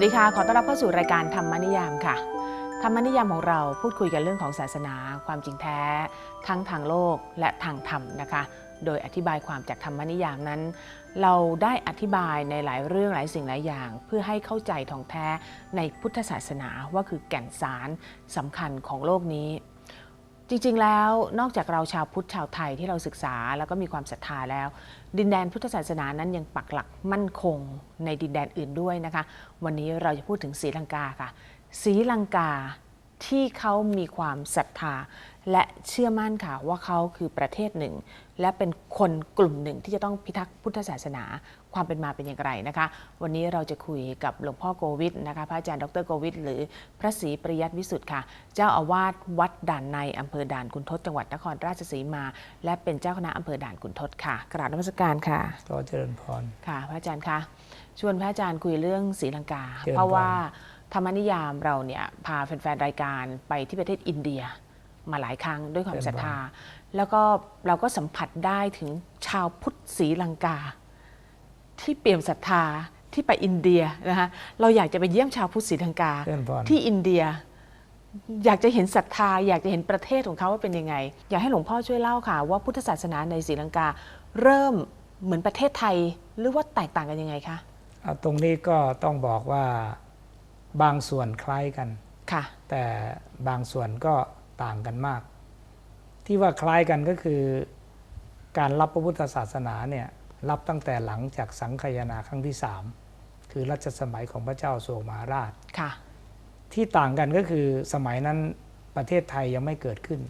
สวัสดีค่ะ ขอต้อนรับเข้าสู่รายการธรรมนิยามค่ะ ธรรมนิยามของเราพูดคุยกันเรื่องของศาสนา ความจริงแท้ ทั้งทางโลกและทางธรรมนะคะ โดยอธิบายความจากธรรมนิยามนั้น เราได้อธิบายในหลายเรื่องหลายสิ่งหลายอย่าง เพื่อให้เข้าใจท่องแท้ในพุทธศาสนาว่าคือแก่นสารสำคัญของโลกนี้ จริงๆ แล้วนอกจากเราชาวพุทธชาวไทยที่เราศึกษาแล้วก็มีความศรัทธาแล้ว ดินแดนพุทธศาสนานั้นยังปักหลักมั่นคงในดินแดนอื่นด้วยนะคะ วันนี้เราจะพูดถึงศรีลังกาค่ะศรีลังกา ที่เขามีความศรัทธา และเชื่อมั่นค่ะว่าเขาคือประเทศหนึ่ง และเป็นคนกลุ่มหนึ่งที่จะต้องพิทักษ์พุทธศาสนาความเป็นมาเป็นอย่างไรนะคะ วันนี้เราจะคุยกับหลวงพ่อโกวิทนะคะพระอาจารย์ดรโกวิทหรือพระศรีปริยัติวิสุทธ์ค่ะ เจ้าอาวาสวัดด่านในอำเภอด่านขุนทดจังหวัดนครราชสีมา และเป็นเจ้าคณะอำเภอด่านขุนทดค่ะ กราบนมัสการค่ะก็เจริญพรค่ะ พระอาจารย์คะชวนพระอาจารย์คุยเรื่องศรีลังกาเชิญเพราะว่าพ ธรรมนิยามเราเนี่ยพาแฟนๆ รายการไปที่ประเทศอินเดียมาหลายครั้งด้วยความศรัทธา แล้วก็เราก็สัมผัสได้ถึงชาวพุทธศรีลังกา ที่เปี่ยมศรัทธาที่ไปอินเดียนะคะเราอยากจะไปเยี่ยมชาวพุทธศรีลังกาเจริญพรที่อินเดีย อยากจะเห็นศรัทธา อยากจะเห็นประเทศของเขาว่าเป็นยังไง อยากให้หลวงพ่อช่วยเล่าค่ะ ว่าพุทธศาสนาในศรีลังกา เริ่มเหมือนประเทศไทยหรือว่าแตกต่างกันยังไงคะเอาตรงนี้ก็ต้องบอกว่า บางส่วนคล้ายกัน ค่ะ แต่บางส่วนก็ต่างกันมาก ที่ว่าคล้ายกันก็คือการรับพระพุทธศาสนาเนี่ยรับตั้งแต่หลังจากสังคายนาครั้งที่สามคือรัชสมัยของพระเจ้าโศกมหาราช ค่ะ ที่ต่างกันก็คือสมัยนั้นประเทศไทยยังไม่เกิดขึ้น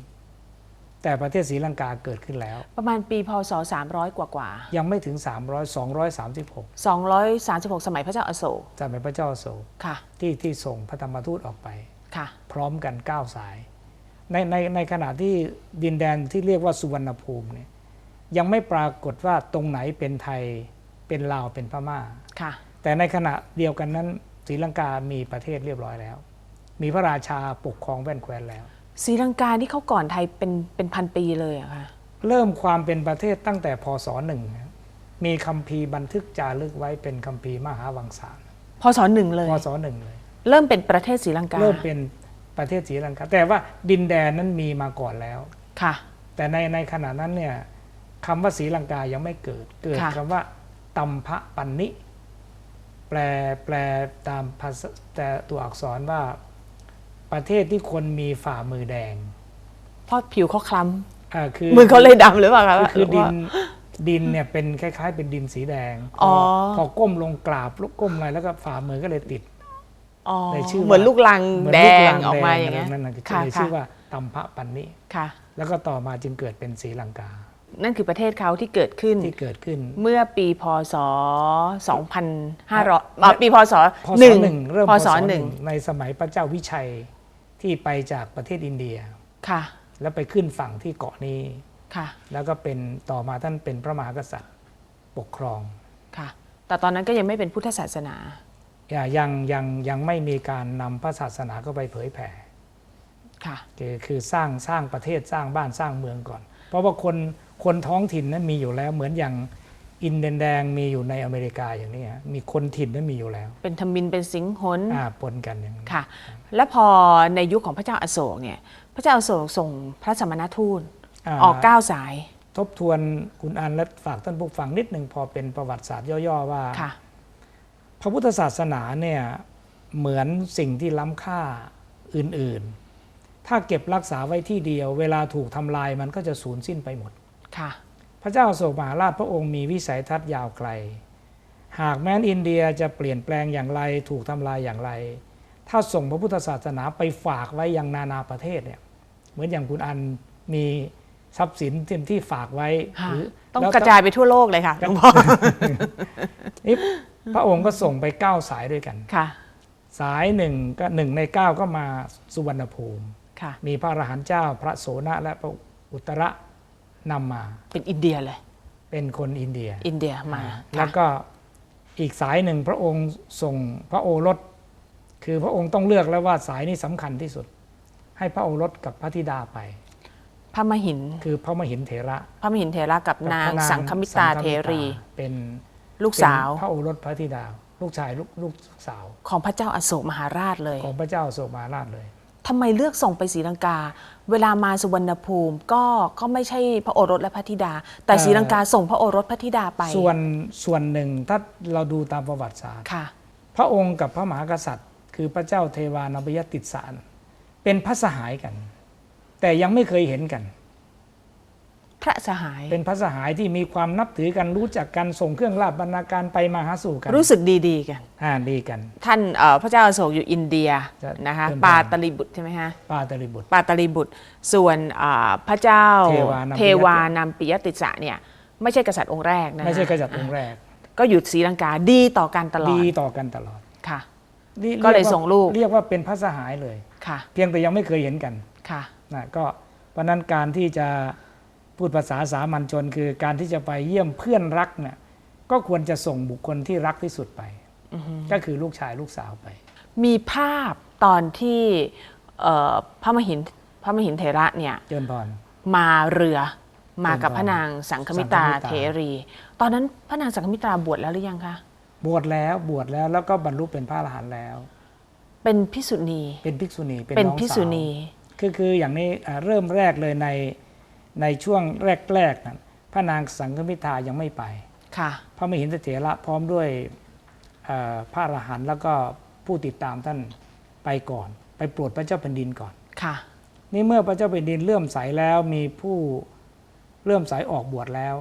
แต่ประเทศศรีลังกาเกิดขึ้นแล้ว ประมาณปีพศ 300 กว่ากว่ายังไม่ถึง 300 236 236 สมัยพระเจ้าอโศกสมัยพระเจ้าโศกค่ะ ที่ที่ส่งพระธรรมทูตออกไป ค่ะ พร้อมกัน 9 สาย ในในในขณะที่ดินแดนที่เรียกว่าสุวรรณภูมิเนี่ยยังไม่ปรากฏว่าตรงไหนเป็นไทยเป็นลาวเป็นพม่าค่ะ แต่ในขณะเดียวกันนั้นศรีลังกามีประเทศเรียบร้อยแล้ว มีพระราชาปกครองแว่นแคว้นแล้ว ศรีลังกาที่เขาก่อนไทยเป็นเป็นพันปีเลยอะค่ะ เริ่มความเป็นประเทศตั้งแต่พศหนึ่งนะมีคัมภีร์บันทึกจารึกไว้เป็นคัมภีร์มหาวังสารพศหนึ่งเลย พศหนึ่งเลย เริ่มเป็นประเทศศรีลังกาเริ่มเป็นประเทศศรีลังกาแต่ว่าดินแดนนั้นมีมาก่อนแล้ว ค่ะ แต่ในในขณะนั้นเนี่ยคำว่าศรีลังกายังไม่เกิด เกิดค่ะ คำว่าตัมพะปันนิ แปลแปลตามภาษาแต่ตัวอักษรว่า ประเทศที่คนมีฝ่ามือแดงเพราะผิวเขาคล้อ่าคือำมือเขาเลยดำหรือเปล่าคะคือคือหรืดิว่านดินเนี่ยเป็นคล้าย ๆ เป็นดินสีแดงพอ๋อ พอก้มลงกราบลุกก้มอะไรแล้วก็ฝ่ามือก็เลยติด อ๋อในชื่อว่า เหมือนลูกลังเหมือนแดลูกงลัออกมาแดอย่างเงี้ยนั่นนะคือค่ะเลยค่ะชื่อว่าตัมพะปันนิค่ะ แล้วก็ต่อมาจึงเกิดเป็นศรีลังกานั่นคือประเทศเขาที่เกิดขึ้น ที่เกิดขึ้น เมื่อปีพศ 2500อะปีพศพศหนึ่งหนึ่งเริ่มพพศศหหนึ่นึ่งงในสมัยพระเจ้าวิชัย ที่ไปจากประเทศอินเดีย ค่ะ แล้วไปขึ้นฝั่งที่เกาะนี้ ค่ะ แล้วก็เป็นต่อมาท่านเป็นพระมหากษัตริย์ปกครอง ค่ะ แต่ตอนนั้นก็ยังไม่เป็นพุทธศาสนาอย่ายังยังยังไม่มีการนำพระศาสนาเข้าไปเผยแผ่ ค่ะ คือคือสร้างสร้างประเทศสร้างบ้านสร้างเมืองก่อน เพราะว่าคนคนท้องถิ่นนั้นมีอยู่แล้วเหมือนอย่าง อินเดียนแดงมีอยู่ในอเมริกาอย่างนี้ฮะมีคนถิ่นนั้นมีอยู่แล้ว เป็นธมินเป็นสิงหนอ่าปนกันอย่างนี้ค่ะ และพอในยุคของพระเจ้าอโศกเนี่ยพระเจ้าอโศกส่งพระสมณทูตาออกเก้าสาย ทบทวนคุณอันและฝากท่านผู้ฟังนิดหนึ่งพอเป็นประวัติศาสตร์ย่อๆว่าค่ะพระพุทธศาสนาเนี่ยเหมือนสิ่งที่ล้ำค่าอื่นๆ ถ้าเก็บรักษาไว้ที่เดียว เวลาถูกทำลายมันก็จะสูญสิ้นไปหมดค่ะ พระเจ้าอโศกมหาราชพระองค์มีวิสัยทัศน์ยาวไกล หากแม้นอินเดียจะเปลี่ยนแปลงอย่างไรถูกทำลายอย่างไร ถ้าส่งพระพุทธศาสนาไปฝากไว้ยังนานาประเทศเนี่ยเหมือนอย่างคุณอันมีทรัพย์สินที่ที่ฝากไว้ค่ะหรือต้องแล้วกระจายไปทั่วโลกเลยค่ะหลวงพ่อนี่พระองค์ก็ส่งไปเก้าสายด้วยกันค่ะ สายหนึ่งก็หนึ่งในเก้าก็มาสุวรรณภูมิค่ะมีพระอรหันต์เจ้า พระโสนะและพระอุตระ นำมา เป็นอินเดียเลย เป็นคนอินเดีย อินเดียมา แล้วก็อีกสายหนึ่งพระองค์ส่งพระโอรส คือพระองค์ต้องเลือกแล้วว่าสายนี้สำคัญที่สุด ให้พระโอรสกับพระธิดาไป พระมหิน คือพระมหินเถระ พระมหินเทระกับกับนาพงระสังคมิตาสังคเทรี เป็นลูกสาวเป็นพระโอรสพระธิดา ลูกชายลูกลูกสาว ของพระเจ้าอโศกมหาราชเลย ของพระเจ้าโศกมหาราชเลย ทำไมเลือกส่งไปศรีลังกา เวลามาสุวรรณภูมิก็ก็ไม่ใช่พระโอรสและพระธิดา แต่เอ่อศรีลังกาส่งพระโอรสพระธิดาไป ส่วนส่วนหนึ่งถ้าเราดูตามประวัติศาสตร์ค่ะพระองค์กับพระมหากษัตริย์ คือพระเจ้าเทวานพยติสาร เป็นพระสหายกัน แต่ยังไม่เคยเห็นกัน พระสหาย เป็นพระสหายที่มีความนับถือกันรู้จักกันส่งเครื่องราชบรรณาการไปมาหาสู่กันรู้สึกดีๆกันอ่าดีกัน ท่านเอ่อพระเจ้าอโศกอยู่อินเดียจะนะคะเป็นปาพราหมณ์ตลิบุตรใช่ไหมฮะป้าตริบุตรปาตลิบุตร ส่วนอ่าพระเจ้าเทวานำปิยติเทวานำปิยติสะเนี่ยไม่ใช่กษัตริย์องค์แรกนะฮะไม่ใช่กษัตริย์องค์แรก ก็อยู่ศรีลังกาดีต่อกันตลอดีดต่อกันตลอดค่ะนี่ก็เลยรีว่าส่งลูกเรียกว่าเป็นพระสหายเลยค่ะ เพียงแต่ยังไม่เคยเห็นกันค่ะนะก็เพราะฉะนั้นการที่จะ พูดภาษาสามัญชนคือการที่จะไปเยี่ยมเพื่อนรักเนี่ยก็ควรจะส่งบุคคลที่รักที่สุดไป ก็คือลูกชายลูกสาวไป มีภาพตอนที่เอ่อพระมหินพระมหินเถระเนี่ยเจริญพรมาเรือมากับเป็นพระนางสังคมิตราสังคมิตราเทรี ตอนนั้นพระนางสังคมิตราบวชแล้วหรือยังคะบวชแล้วบวชแล้วแล้วก็บรรลุเป็นพระอรหันต์แล้ว เป็นพิสุณีเป็นภิกษุณีเป็นเป็นน้องพิสาสุวณีคือคืออย่างนี้อ่าเริ่มแรกเลยใน ในช่วงแรกๆนั้นพระนางสังฆมิทายังไม่ไปค่ะพระมหินทเถระพร้อมด้วยเอ่อพระอรหันต์แล้วก็ผู้ติดตามท่านไปก่อน ไปโปรดพระเจ้าแผ่นดินก่อนค่ะ นี่เมื่อพระเจ้าแผ่นดินเลื่อมใสแล้วมีผู้เลื่อมใสออกบวชแล้ว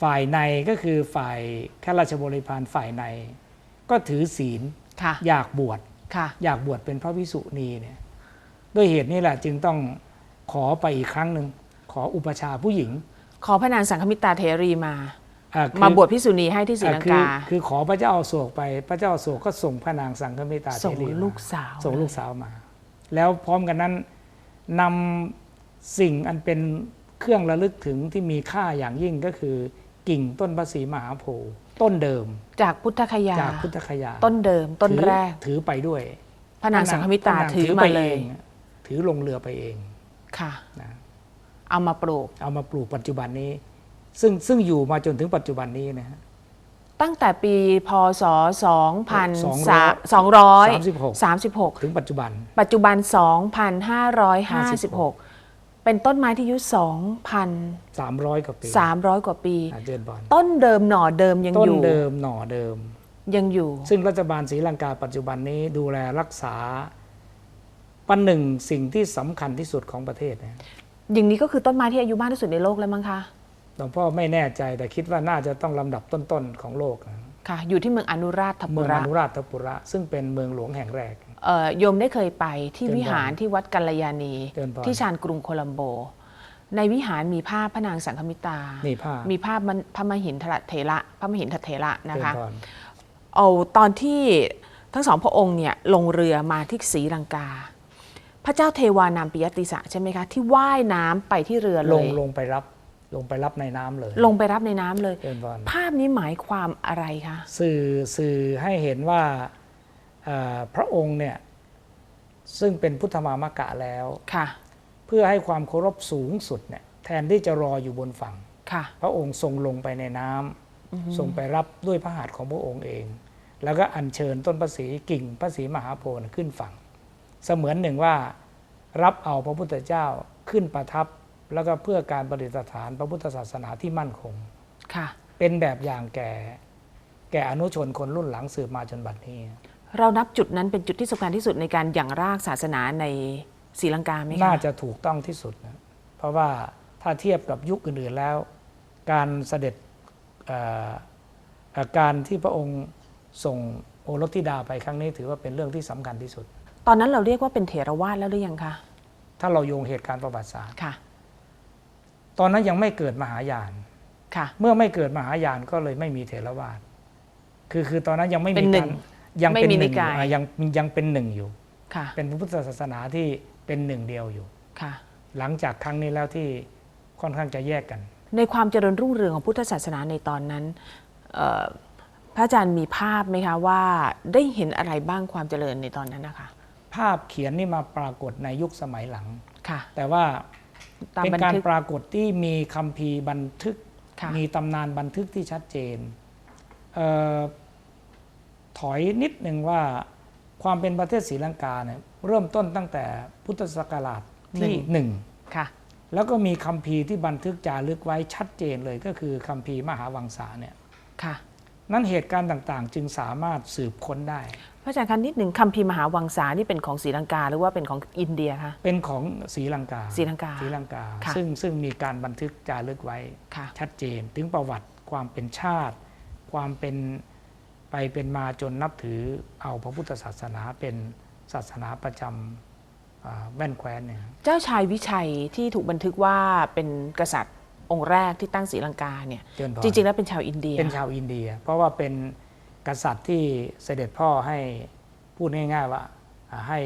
ฝ่ายในก็คือฝ่ายข้าราชบริพารฝ่ายใน ก็ถือศีลค่ะอยากบวชค่ะอยากบวชเป็นพระวิสุณีเนี่ยด้วยเหตุนี้แหละจึงต้องขอไปอีกครั้งหนึ่ง ขออุปชฌาย์ผู้หญิง ขอพระนางสังคมิตราเทรีมาอ่คือมาบวชพิสุณีให้ที่ศรีอ่าลังคือกาคือขอพระเจ้าอาโศกไป พระเจ้าอาโศกก็ส่งพระนางสังฆมิตราเทส่งรีมาลูกสาวส่งลูกสาวมา แล้วพร้อมกันนั้นนำสิ่งอันเป็นเครื่องระลึกถึงที่มีค่าอย่างยิ่งก็คือ กิ่งต้นพระศรีมหาโพธิ์ต้นเดิม จากพุทธคยาจากพุทธคยา ต้นเดิม ต้นถือแรกถือไปด้วยพระนางสังคมิตราพะนงถือไปมาเลยองถือลงเรือไปเองค่ะนะ เอามาปลูก เอามาปลูกปัจจุบันนี้ ซึ่งซึ่งอยู่มาจนถึงปัจจุบันนี้นะฮะตั้งแต่ปีพศ200 2236 ถึงปัจจุบัน ปัจจุบัน 2,556 เป็นต้นไม้ที่อายุ300 กว่าปี2,300 กว่าปีอ่าเจริญบอลต้นเดิมหน่อเดิมยังต้อนยู่เดิมหน่อเดิมยังอยู่ ซึ่งรัฐบาลศรีลังกาปัจจุบันนี้ดูแลรักษาปันหนึ่งสิ่งที่สำคัญที่สุดของประเทศนะ อย่างนี้ก็คือต้นไม้ที่อายุมากที่สุดในโลกแล้วมั้งคะหลวงพ่อไม่แน่ใจแต่คิดว่าน่าจะต้องลำดับต้นๆของโลกนะค่ะ อยู่ที่เมืองอนุราชธเมืปุองระอนุราชปุระ ซึ่งเป็นเมืองหลวงแห่งแรกเอ่อโยมได้เคยไปที่เดินวิหารบ่อยที่วัดกัลยาณีเดินบ่อยที่ชานกรุงโคลัมโบ ในวิหารมีภาพพระนางสังฆมิตรานี่ผ้ามีภาพมันพระมหินทรเถระพระมหินทเถระนะเจริญคะพรเอาตอนที่ทั้งสองพระองค์เนี่ยลงเรือมาที่ศรีลังกา พระเจ้าเทวานามปิยติสะใช่ไหมคะ ที่ว่ายน้ำไปที่เรือเลลงยลงไปรับลงไปรับในน้ำเลย ลงไปรับในน้ำเลยเจริญพรภาพนี้หมายความอะไรคะสื่อสื่อให้เห็นว่าเอ่อพระองค์เนี่ยซึ่งเป็นพุทธมามกะแล้วค่ะ เพื่อให้ความเคารพสูงสุดเนี่ยแทนที่จะรออยู่บนฝั่งค่ะพระองค์ทรงลงไปในน้ำทรงไปรับด้วยพระหัตถ์ของพระองค์เอง แล้วก็อัญเชิญต้นพระศรีกิ่งพระศรีมหาโพธิ์ขึ้นฝั่ง เสมือนหนึ่งว่ารับเอาพระพุทธเจ้าขึ้นประทับ แล้วก็เพื่อการประดิษฐานพระพุทธศาสนาที่มั่นคงค่ะ เป็นแบบอย่างแก่ แก่อนุชนคนรุ่นหลังสืบมาจนบัดนี้ เรานับจุดนั้นเป็นจุดที่สำคัญที่สุดในการหยั่งรากศาสนาในศรีลังกาไหมคะน่าจะถูกต้องที่สุดนะเพราะว่าถ้าเทียบกับยุคอื่นๆแล้ว การเสด็จเอ่อเอ่อการที่พระองค์ส่งโอรสธิดาไปครั้งนี้ถือว่าเป็นเรื่องที่สำคัญที่สุด ตอนนั้นเราเรียกว่าเป็นเถรวาทแล้วหรือยังคะ ถ้าเราโยงเหตุการณ์ประวัติศาสตร์ ค่ะ ตอนนั้นยังไม่เกิดมหายาน ค่ะ เมื่อไม่เกิดมหายานก็เลยไม่มีเถรวาท คือคือตอนนั้นยังไม่เป็มีนหนึ่กางรยังไม่เป็นมีหนึ่งนิกายอะยังยังเป็นหนึ่งอยู่ ค่ะ เป็นพระพุทธศาสนาที่เป็นหนึ่งเดียวอยู่ ค่ะ หลังจากครั้งนี้แล้วที่ค่อนข้างจะแยกกัน ในความเจริญรุ่งเรืองของพุทธศาสนาในตอนนั้นเอ่อพระอาจารย์มีภาพไหมคะว่าได้เห็นอะไรบ้างความเจริญในตอนนั้นนะคะ ภาพเขียนนี่มาปรากฏในยุคสมัยหลัง ค่ะ แต่ว่าตามเป็นบันการทึกปรากฏที่มีคัมภีร์บันทึกค่ะมีตำนานบันทึกที่ชัดเจนเอ่อถอยนิดหนึ่งว่าความเป็นประเทศศรีลังกาเนี่ยเริ่มต้นตั้งแต่พุทธศักราชที่หนึ่งค่ะแล้วก็มีคัมภีร์ที่บันทึกจารึกไว้ชัดเจนเลยก็คือคัมภีร์มหาวังสาเนี่ยค่ะนั้นเหตุการณ์ต่างๆ จึงสามารถสืบค้นได้ พระอาจารย์คะนิดหนึ่งคัมภีร์มหาวังสานี่เป็นของศรีลังกาหรือว่าเป็นของอินเดียคะเป็นของศรีลังกาศรีลังกาศรีลังกาค่ะซึ่งซึ่งมีการบันทึกจารึกไว้ค่ะชัดเจน ถึงประวัติความเป็นชาติ ความเป็นไปเป็นมาจนนับถือเอาพระพุทธศาสนาเป็นศาสนาประจำอ่าแว่นแคว้นเนี่ยเจ้าชายวิชัยที่ถูกบันทึกว่าเป็นกษัตริย์องค์แรกที่ตั้งศรีลังกาเนี่ยเจริญพจริงๆแล้วเป็นชาวอินเดียเป็นชาวอินเดีย เพราะว่าเป็น กษัตริย์ที่เสด็จพ่อให้พูดง่ายๆว่าอ่าให้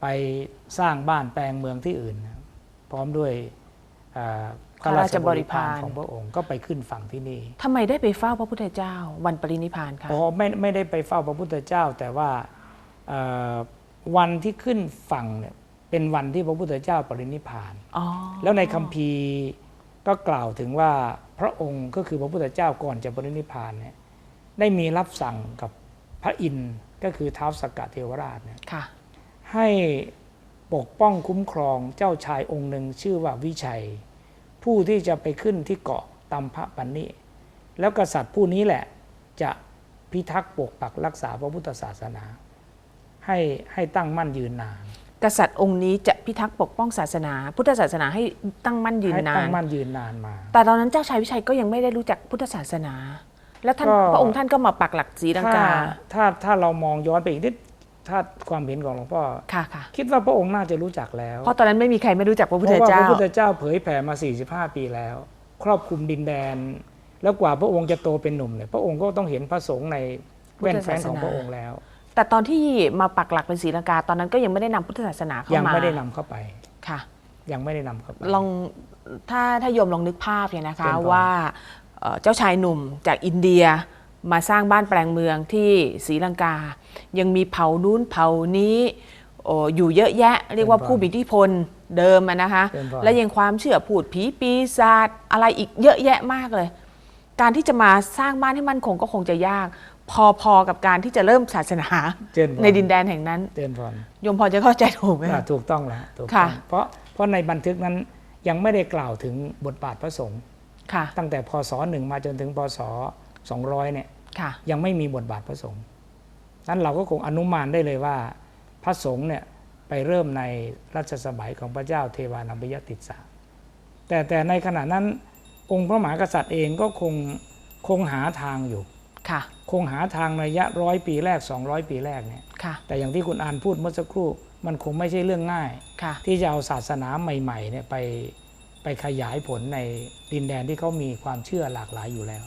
ไปสร้างบ้านแปลงเมืองที่อื่นนะพร้อมด้วยอ่าข้าราชบริพารของพระองค์ก็ไปขึ้นฝั่งที่นี่ทำไมได้ไปเฝ้าพระพุทธเจ้า วันปรินิพพานคะอ๋อไม่ไม่ได้ไปเฝ้าพระพุทธเจ้า แต่ว่าเอ่อวันที่ขึ้นฝั่งเนี่ยเป็นวันที่พระพุทธเจ้าปรินิพพานอ๋อแล้วในคัมภีร์ก็กล่าวถึงว่าพระองค์ก็คือพระพุทธเจ้าก่อนจะปรินิพพานเนี่ย ได้มีรับสั่งกับพระอินทร์ก็คือท้าวสกกะเทวราชเนี่ยค่ะ ให้ปกป้องคุ้มครองเจ้าชายองค์หนึ่งชื่อว่าวิชัย ผู้ที่จะไปขึ้นที่เกาะตัมพะปันนิแล้วกษัตริย์ผู้นี้แหละจะพิทักษ์ปกปักรักษาพระพุทธศาสนา ให้ให้ตั้งมั่นยืนนาน กษัตริย์องค์นี้จะพิทักษ์ปกป้องศาสนา พุทธศาสนาให้ตั้งมั่นยืนให้นาตั้น งมั่นยืนนานมา แต่ตอนนั้นเจ้าชายวิชัยก็ยังไม่ได้รู้จักพุทธศาสนา แล้วท่านก็ พระองค์ท่านก็มาปักหลักศรีลังถ้ากาถ้าถ้าเรามองย้อนไปอีกนิดถ้าความเห็นของหลวงพ่อ ค่ะค่ะคิดว่าพระองค์น่าจะรู้จักแล้วเพราะตอนนั้นไม่มีใครไม่รู้จักพระเพพุทราะธว่าพเจ้าระพุทธเจ้าเผยแผ่มา 45 ปีแล้ว ครอบคลุมดินแดน แล้วกว่าพระองค์จะโตเป็นหนุ่มเนี่ยพระองค์ก็ต้องเห็นพระสงฆ์ในแว่นแฟนของพระองค์แล้ว แต่ตอนที่มาปักหลักเป็นศรีลังกา ตอนนั้นก็ยังไม่ได้นำพุทธศาสนาเข้ายังมาไม่ได้นำเข้าไป ค่ะ ยังไม่ได้นำเข้าไป ลองถ้าถ้าโยมลองนึกภาพเนี่ยนะคะเป็นก่อนว่า เอ่อเจ้าชายหนุ่มจากอินเดียมาสร้างบ้านแปลงเมืองที่ศรีลังกา ยังมีเผ่านู้นเผ่านี้โอ้อยู่เยอะแยะ เรียกว่าผู้มีอิทธิพลเดิมอะนะคะเป็นพรและยังความเชื่อพูดผีปีศาจอะไรอีกเยอะแยะมากเลย การที่จะมาสร้างบ้านให้มั่นคงก็คงจะยาก พอๆกับการที่จะเริ่มศาสนาเจนพรในดินแดนแห่งนั้นเจนพรโยมพอจะเข้าใจถูกไหมอ่าคะถูกต้องแล้วถูกค่ะต้องเพราะเพราะในบันทึกนั้นยังไม่ได้กล่าวถึงบทบาทพระสงฆ์ค่ะ ตั้งแต่พศหนึ่งมาจนถึงพศ200เนี่ยค่ะยังไม่มีบทบาทพระสงฆ์นั้นเราก็คงอนุมานได้เลยว่า พระสงฆ์เนี่ยไปเริ่มในรัชสมัยของพระเจ้าเทวานัมพยติสสะแต่แต่ในขณะนั้นองค์พระมหากษัตริย์เองก็คงคงหาทางอยู่ค่ะคงหาทางในระยะร้อยปีแรก 200 ปีแรกเนี่ยค่ะแต่อย่างที่คุณอานพูดเมื่อสักครู่ มันคงไม่ใช่เรื่องง่ายค่ะที่จะเอาศาสนาใหม่ๆเนี่ยไป ไปขยายผลในดินแดนที่เขามีความเชื่อหลากหลายอยู่แล้ว